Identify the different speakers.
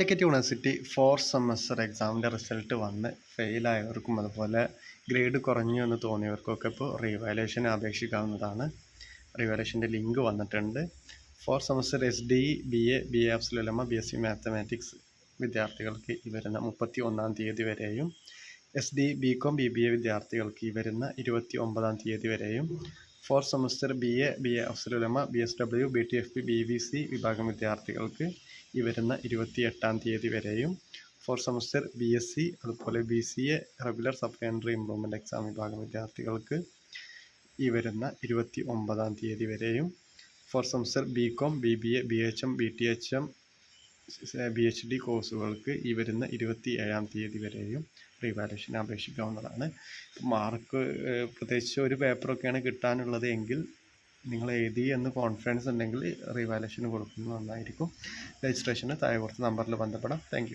Speaker 1: Calicut university four semester എക്സാമിന്റെ result വന്ന് ഫെയിലായവർക്കും അതുപോലെ ഗ്രേഡ് കുറഞ്ഞു എന്ന് തോന്നിയവർക്കൊക്കെ ഇപ്പോൾ റീവാലുവേഷൻ അപേക്ഷിക്കാവുന്നതാണ്. റീവാലേഷന്റെ ലിങ്ക് വന്നിട്ടുണ്ട്. Four semester S D B A B A അഫ്സുലമ B S C mathematics വിദ്യാർത്ഥികൾക്ക് ഈ വരുന്ന മുപ്പത്തി ഒന്നാം തീയതി വരെയും S D B com B B A വിദ്യാർത്ഥികൾക്ക് ഈ വരുന്ന ഇരുപത്തി ഒമ്പതാം തീയതി വരെയും four semester B A B A Afzal-ul-Ulama B S W B T F P B V C വിഭാഗം വിദ്യാർത്ഥികൾക്ക് ഈ വരുന്ന ഇരുപത്തി എട്ടാം തീയതി വരെയും four semester B S C അതുപോലെ B C A regular supplementary improvement exam വിഭാഗം വിദ്യാർത്ഥികൾക്ക് ഈ വരുന്ന ഇരുപത്തി ഒമ്പതാം തീയതി വരെയും four semester B com B B A B H M B T H M B H D കോഴ്സുകൾക്ക് ഈ വരുന്ന ഇരുപത്തി ഏഴാം തീയതി വരെയും റീവാലുവേഷൻ അപേക്ഷിക്കാവുന്നതാണ്. മാർക്ക് പ്രത്യേകിച്ച് ഒരു പേപ്പറൊക്കെയാണ് കിട്ടാനുള്ളത് എങ്കിൽ നിങ്ങൾ എഴുതി എന്ന് കോൺഫിഡൻസ് ഉണ്ടെങ്കിൽ റീവാലുവേഷൻ കൊടുക്കുന്നത് നന്നായിരിക്കും. രജിസ്ട്രേഷന് താഴെ കുറച്ച് നമ്പറിൽ ബന്ധപ്പെടാം. താങ്ക്